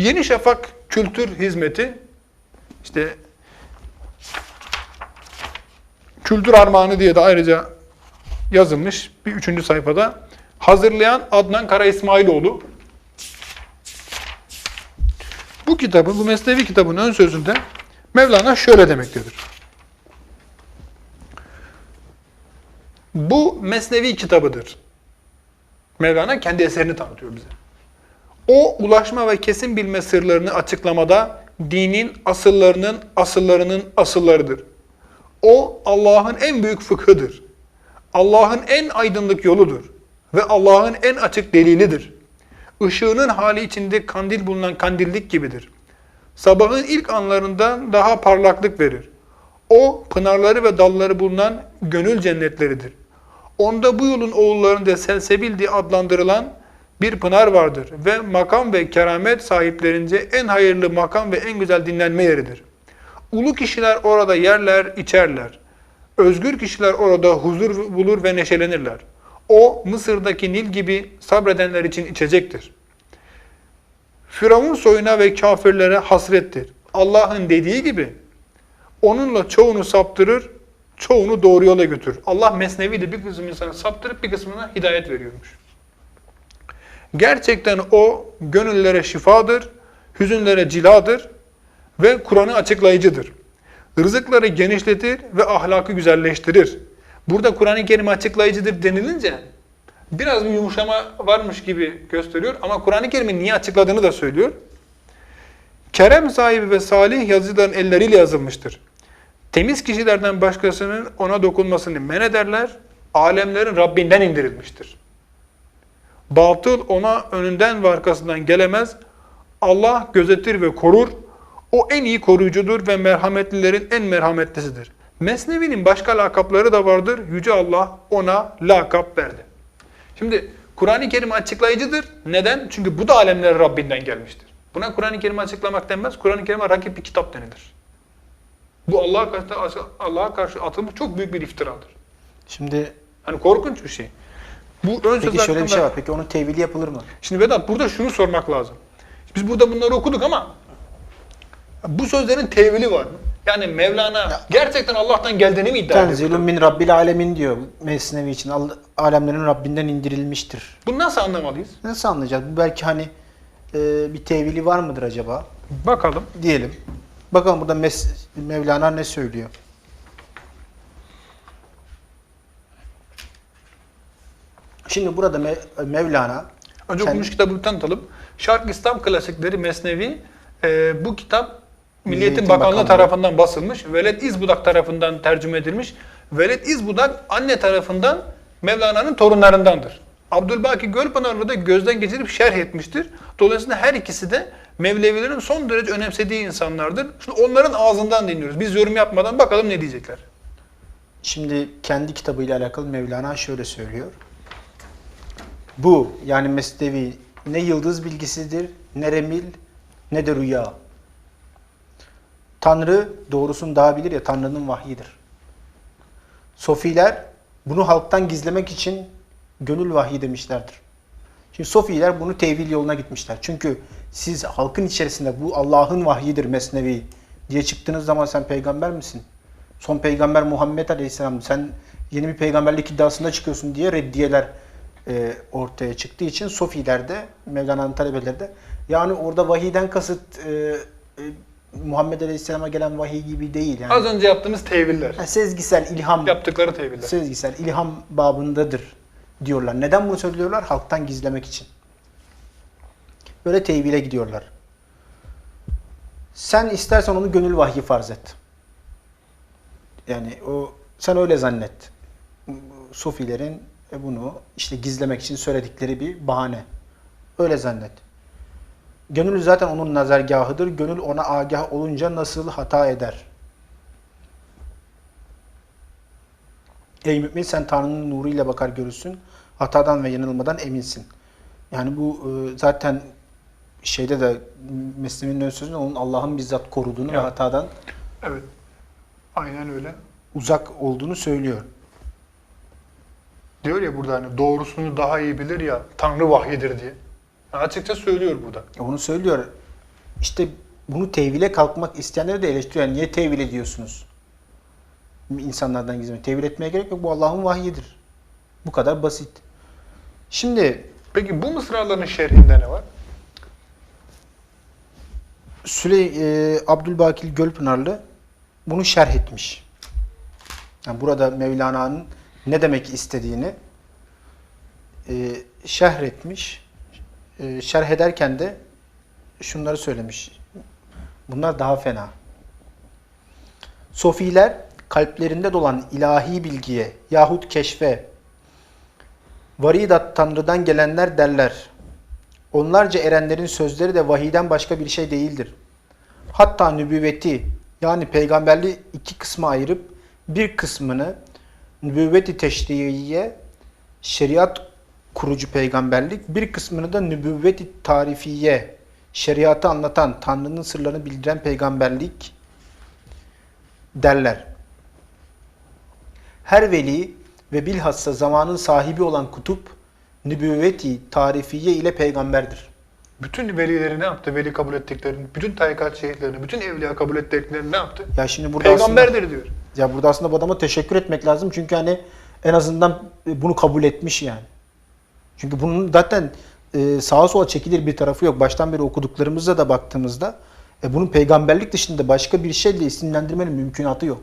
Yeni Şafak Kültür Hizmeti işte Kültür Armağanı diye de ayrıca yazılmış bir üçüncü sayfada. Hazırlayan Adnan Kara İsmailoğlu. Bu kitabı, bu Mesnevi kitabın ön sözünde Mevlana şöyle demektedir. Bu Mesnevi kitabıdır. Mevlana kendi eserini tanıtıyor bize. O ulaşma ve kesin bilme sırlarını açıklamada dinin asıllarının asıllarının asıllarıdır. O Allah'ın en büyük fıkhıdır. Allah'ın en aydınlık yoludur ve Allah'ın en açık delilidir. Işığının hali içinde kandil bulunan kandillik gibidir. Sabahın ilk anlarından daha parlaklık verir. O pınarları ve dalları bulunan gönül cennetleridir. Onda bu yolun oğullarında selsebil diye adlandırılan bir pınar vardır ve makam ve keramet sahiplerince en hayırlı makam ve en güzel dinlenme yeridir. Ulu kişiler orada yerler, içerler. Özgür kişiler orada huzur bulur ve neşelenirler. O Mısır'daki Nil gibi sabredenler için içecektir. Firavun soyuna ve kafirlere hasrettir. Allah'ın dediği gibi onunla çoğunu saptırır, çoğunu doğru yola götürür. Allah mesnevi bir kısım insana saptırıp bir kısmına hidayet veriyormuş. Gerçekten o gönüllere şifadır, hüzünlere ciladır ve Kur'an'ı açıklayıcıdır. Rızıkları genişletir ve ahlakı güzelleştirir. Burada Kur'an-ı Kerim açıklayıcıdır denilince biraz bir yumuşama varmış gibi gösteriyor ama Kur'an-ı Kerim'in niye açıkladığını da söylüyor. Kerem sahibi ve salih yazıcıların elleriyle yazılmıştır. Temiz kişilerden başkasının ona dokunmasını men ederler. Alemlerin Rabbinden indirilmiştir. Batıl ona önünden ve arkasından gelemez. Allah gözetir ve korur. O en iyi koruyucudur ve merhametlilerin en merhametlisidir. Mesnevi'nin başka lakapları da vardır. Yüce Allah ona lakap verdi. Şimdi Kur'an-ı Kerim açıklayıcıdır. Neden? Çünkü bu da alemlerin Rabbinden gelmiştir. Buna Kur'an-ı Kerim'i açıklamak denmez. Kur'an-ı Kerim'e rakip bir kitap denilir. Bu Allah'a karşı, Allah'a karşı atılmış çok büyük bir iftiradır. Şimdi Hani korkunç bir şey. Bu ön söz peki şöyle bir şey var. Peki onun tevili yapılır mı? Şimdi Vedat burada şunu sormak lazım. Biz burada bunları okuduk ama bu sözlerin tevili var mı? Yani Mevlana gerçekten Allah'tan geldiğini mi iddia ediyor? Tenzilun min Rabbil alemin diyor Mesnevi için. Al- Alemlerin Rabbinden indirilmiştir. Bunu nasıl anlamalıyız? Nasıl anlayacağız? Bu belki hani e, bir tevili var mıdır acaba? Bakalım. Diyelim. Bakalım burada Mes- Mevlana ne söylüyor? Şimdi burada Me- Mevlana Önce Kendi- okumuş kitabı tanıtalım. Şark İslam Klasikleri Mesnevi. e, bu kitap Milliyetin Milliyetin Bakanlığı Bakanlığı. tarafından basılmış. Veled İzbudak tarafından tercüme edilmiş. Veled İzbudak anne tarafından Mevlana'nın torunlarındandır. Abdülbaki Gölpınarlı da gözden geçirip şerh etmiştir. Dolayısıyla her ikisi de Mevlevilerin son derece önemsediği insanlardır. Şimdi onların ağzından dinliyoruz. Biz yorum yapmadan bakalım ne diyecekler. Şimdi kendi kitabıyla alakalı Mevlana şöyle söylüyor. Bu yani Mesnevi ne yıldız bilgisidir, ne remil, ne de rüya. Tanrı doğrusunu daha bilir ya Tanrı'nın vahyidir. Sofiler bunu halktan gizlemek için gönül vahyi demişlerdir. Şimdi Sofiler bunu tevil yoluna gitmişler. Çünkü siz halkın içerisinde bu Allah'ın vahyidir Mesnevi diye çıktığınız zaman sen peygamber misin? Son peygamber Muhammed Aleyhisselam sen yeni bir peygamberlik iddiasında çıkıyorsun diye reddiyeler e, ortaya çıktığı için Sofiler de Mevlana'nın talebeleri de yani orada vahiyden kasıt e, e, Muhammed Aleyhisselam'a gelen vahiy gibi değil. Yani. Az önce yaptığımız teviller. Ha, sezgisel ilham Yaptıkları teviller. sezgisel ilham babındadır diyorlar. Neden bunu söylüyorlar? Halktan gizlemek için. Böyle tevhile gidiyorlar. Sen istersen onu gönül vahyi farz et. Yani o sen öyle zannet. Sufilerin e, bunu işte gizlemek için söyledikleri bir bahane. Öyle zannet. Gönül zaten onun nazargahıdır. Gönül ona agah olunca nasıl hata eder? Ey mümin sen Tanrı'nın nuruyla bakar görürsün. Hatadan ve yanılmadan eminsin. Yani bu e, zaten şeyde de Mesnevi'nin ön sözünde onun Allah'ın bizzat koruduğunu ve Evet. hatadan Evet. Aynen öyle. uzak olduğunu söylüyor. Diyor ya burada hani doğrusunu daha iyi bilir ya Tanrı vahyidir diye. Yani açıkça söylüyor burada. Onu söylüyor. işte bunu tevhile kalkmak isteyenleri de eleştiriyor. Yani niye tevhil ediyorsunuz? İnsanlardan gizlemek. Tevhil etmeye gerek yok. Bu Allah'ın vahyidir. Bu kadar basit. Şimdi Peki bu mısraların şerhinde ne var? Süley e, Abdülbakil Gölpınarlı bunu şerh etmiş. Yani burada Mevlana'nın ne demek istediğini e, şerh etmiş. E, şerh ederken de şunları söylemiş. Bunlar daha fena. Sofiler kalplerinde dolan ilahi bilgiye yahut keşfe varidat Tanrı'dan gelenler derler. Onlarca erenlerin sözleri de vahiden başka bir şey değildir. Hatta nübüvveti yani peygamberliği iki kısma ayırıp bir kısmını nübüvveti teşriiye şeriat kurucu peygamberlik, bir kısmını da nübüvveti tarifiye şeriatı anlatan, Tanrı'nın sırlarını bildiren peygamberlik derler. Her veli ve bilhassa zamanın sahibi olan kutup, nübüvveti tarifiye ile peygamberdir. Bütün velileri ne yaptı? Veli kabul ettiklerini, bütün tarikat şehitlerini, bütün evliya kabul ettiklerini ne yaptı? Ya şimdi burada aslında, Peygamberdir diyor. Ya burada aslında bu adama teşekkür etmek lazım çünkü hani en azından bunu kabul etmiş yani. Çünkü bunun zaten e, sağa sola çekilir bir tarafı yok. Baştan beri okuduklarımıza da baktığımızda e, bunun peygamberlik dışında başka bir şeyle isimlendirmenin mümkünatı yok.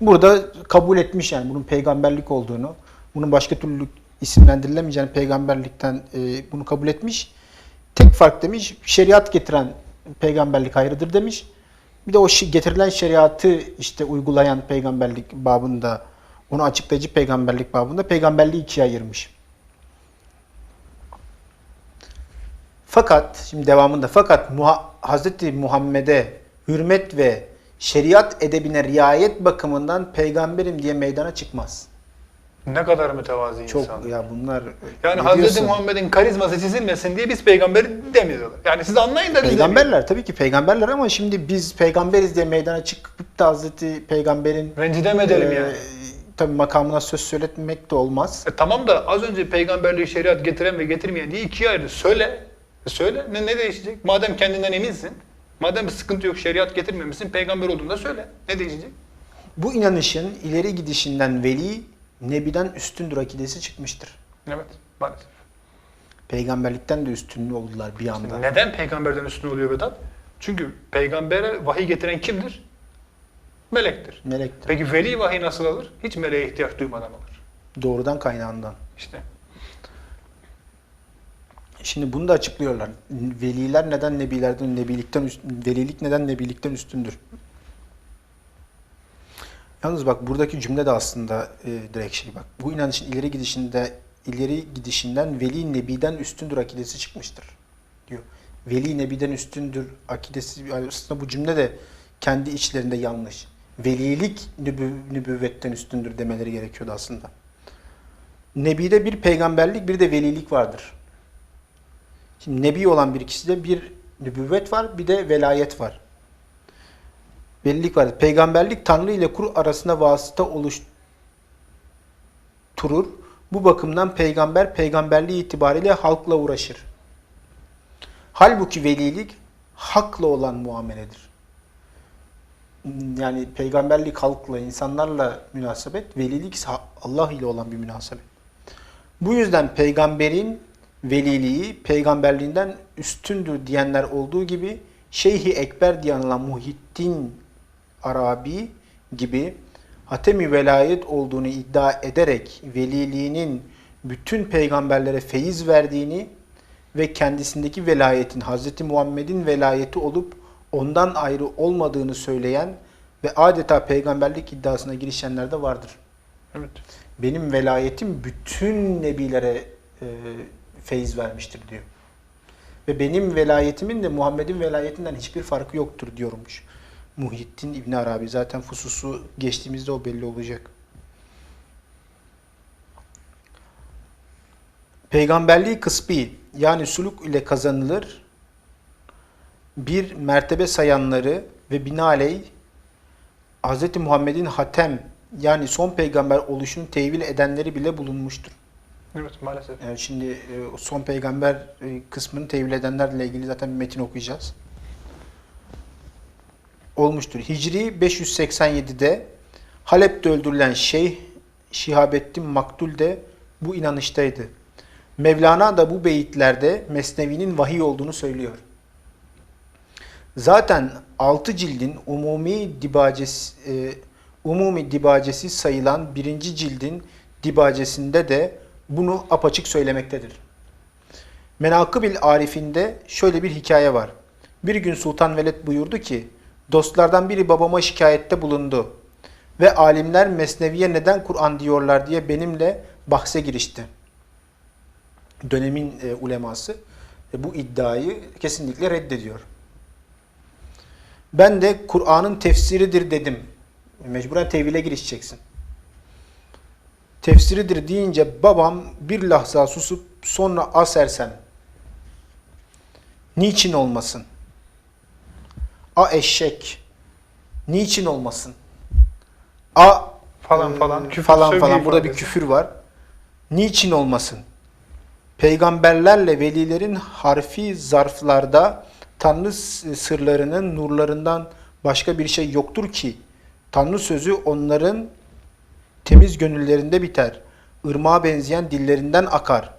Burada kabul etmiş yani bunun peygamberlik olduğunu, bunun başka türlü isimlendirilemeyeceğini peygamberlikten e, bunu kabul etmiş. Tek fark demiş, şeriat getiren peygamberlik hayrıdır demiş. Bir de o getirilen şeriatı işte uygulayan peygamberlik babında, onu açıklayıcı peygamberlik babında peygamberliği ikiye ayırmış. Fakat, şimdi devamında, fakat Muha- Hazreti Muhammed'e hürmet ve şeriat edebine riayet bakımından peygamberim diye meydana çıkmaz. Ne kadar mütevazi Çok insan. ya bunlar Yani Hazreti? Muhammed'in karizması çizilmesin diye biz peygamber demiyorlar. Yani siz anlayın da biz Peygamberler tabii ki peygamberler ama şimdi biz peygamberiz diye meydana çıkıp da Hazreti Peygamber'in. Rencide mi edelim e, yani? tabii makamına söz söyletmek de olmaz. E tamam da az önce peygamberliği şeriat getiren ve getirmeyen diye ikiye ayrı. Söyle. E söyle. Ne, ne değişecek? Madem kendinden eminsin. Madem bir sıkıntı yok şeriat getirmemişsin. Peygamber olduğunda söyle. Ne değişecek? Bu inanışın ileri gidişinden veli nebiden üstündür akidesi çıkmıştır. Evet. Maalesef. Peygamberlikten de üstünlü oldular bir anda. Neden peygamberden üstün oluyor Vedat? Çünkü peygambere vahiy getiren kimdir? Melektir. Melektir. Peki veli vahiy nasıl alır? Hiç meleğe ihtiyaç duymadan alır. Doğrudan kaynağından. İşte. Şimdi bunu da açıklıyorlar. Veliler neden nebilerden, nebilikten üst- velilik neden nebilikten üstündür? Yalnız bak buradaki cümle de aslında e, direkt şey bak. Bu inanışın ileri gidişinde ileri gidişinden veli nebiden üstündür akidesi çıkmıştır diyor. Veli nebiden üstündür akidesi yani aslında bu cümle de kendi içlerinde yanlış. Velilik nübü, nübüvvetten üstündür demeleri gerekiyordu aslında. Nebide bir peygamberlik bir de velilik vardır. Şimdi nebi olan bir kişide bir nübüvvet var, bir de velayet var. Velilik var. Peygamberlik Tanrı ile kul arasında vasıta oluşturur. Bu bakımdan peygamber peygamberliği itibariyle halkla uğraşır. Halbuki velilik hakla olan muameledir. Yani peygamberlik halkla, insanlarla münasebet, velilik ise Allah ile olan bir münasebet. Bu yüzden peygamberin veliliği peygamberliğinden üstündür diyenler olduğu gibi Şeyhi Ekber diye anılan Muhittin Arabi gibi hatemi velayet olduğunu iddia ederek veliliğinin bütün peygamberlere feyiz verdiğini ve kendisindeki velayetin Hz. Muhammed'in velayeti olup ondan ayrı olmadığını söyleyen ve adeta peygamberlik iddiasına girişenler de vardır. Evet. Benim velayetim bütün nebilere e, feyiz vermiştir diyor. Ve benim velayetimin de Muhammed'in velayetinden hiçbir farkı yoktur diyormuş. Muhittin İbn Arabi zaten fususu geçtiğimizde o belli olacak. Peygamberliği kısbi yani suluk ile kazanılır bir mertebe sayanları ve binaenaleyh Hz. Muhammed'in hatem yani son peygamber oluşunu tevil edenleri bile bulunmuştur. Evet maalesef. Yani şimdi e, son peygamber e, kısmını tevil edenlerle ilgili zaten bir metin okuyacağız. Olmuştur. Hicri 587'de Halep'te öldürülen Şeyh Şihabettin Maktul de bu inanıştaydı. Mevlana da bu beyitlerde Mesnevi'nin vahiy olduğunu söylüyor. Zaten 6 cildin umumi dibacesi, e, umumi dibacesi sayılan birinci cildin dibacesinde de bunu apaçık söylemektedir. Menakıbil Arif'inde şöyle bir hikaye var. Bir gün Sultan Veled buyurdu ki, dostlardan biri babama şikayette bulundu ve alimler Mesnevi'ye neden Kur'an diyorlar diye benimle bahse girişti. Dönemin e, uleması e, bu iddiayı kesinlikle reddediyor. Ben de Kur'an'ın tefsiridir dedim. Mecburen tevhile girişeceksin. Tefsiridir deyince babam bir lahza susup sonra asersen niçin olmasın? A eşek niçin olmasın? A Falan e, falan, küfür, falan falan burada bir küfür var. Niçin olmasın? Peygamberlerle velilerin harfi zarflarda Tanrı sırlarının nurlarından başka bir şey yoktur ki Tanrı sözü onların temiz gönüllerinde biter. Irmağa benzeyen dillerinden akar.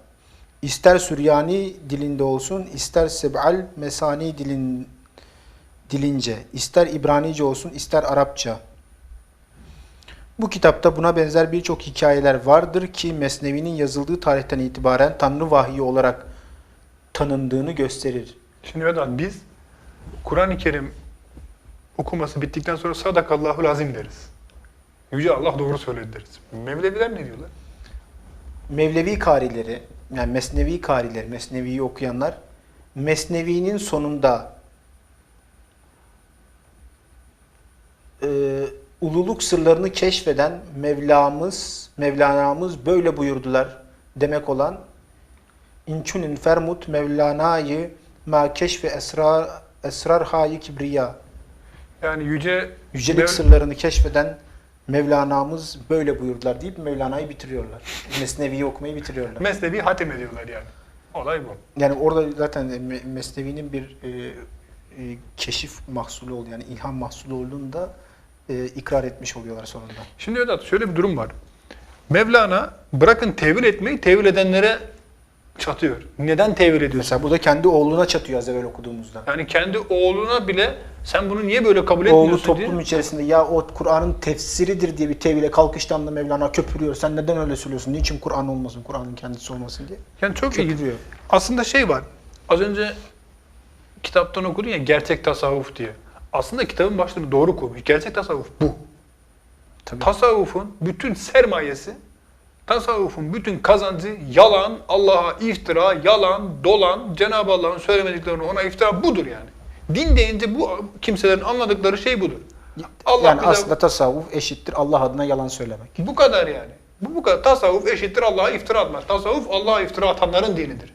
İster Süryani dilinde olsun, ister Seb'al Mesani dilin, dilince, ister İbranice olsun, ister Arapça. Bu kitapta buna benzer birçok hikayeler vardır ki Mesnevi'nin yazıldığı tarihten itibaren Tanrı vahyi olarak tanındığını gösterir. Şimdi Vedat biz Kur'an-ı Kerim okuması bittikten sonra sadakallahu lazim deriz. Yüce Allah doğru söyledi deriz. Mevleviler ne diyorlar? Mevlevi karileri, yani Mesnevi karileri, Mesnevi'yi okuyanlar, Mesnevi'nin sonunda e, ululuk sırlarını keşfeden Mevlamız, Mevlana'mız böyle buyurdular demek olan İnçunin fermut Mevlana'yı ma keşfe esrar esrar hayi kibriya Yani yüce yücelik Mev- sırlarını keşfeden Mevlana'mız böyle buyurdular deyip Mevlana'yı bitiriyorlar. Mesnevi'yi okumayı bitiriyorlar. Mesnevi hatim ediyorlar yani. Olay bu. Yani orada zaten Me- Mesnevi'nin bir e, e, keşif mahsulü oldu yani ilham mahsulü olduğunu da e, ikrar etmiş oluyorlar sonunda. Şimdi Vedat şöyle bir durum var. Mevlana bırakın tevil etmeyi tevil edenlere çatıyor. Neden tevil ediyorsun? Mesela burada kendi oğluna çatıyor az evvel okuduğumuzda. Yani kendi oğluna bile sen bunu niye böyle kabul Oğlu etmiyorsun toplum diye. içerisinde ya o Kur'an'ın tefsiridir diye bir tevhile kalkıştan da Mevlana köpürüyor. Sen neden öyle söylüyorsun? Niçin Kur'an olmasın, Kur'an'ın kendisi olmasın diye. Yani çok. Köpürüyor. Aslında şey var. Az önce kitaptan okudun ya gerçek tasavvuf diye. Aslında kitabın başlığını doğru koymuş. Gerçek tasavvuf bu. Tabii. Tasavvufun bütün sermayesi, tasavvufun bütün kazancı yalan, Allah'a iftira, yalan, dolan, Cenab-ı Allah'ın söylemediklerini ona iftira budur yani. Din deyince bu kimselerin anladıkları şey budur. Allah yani bize- aslında tasavvuf eşittir Allah adına yalan söylemek. bu kadar yani. Bu bu kadar. Tasavvuf eşittir Allah'a iftira atmak. Tasavvuf Allah'a iftira atanların dinidir.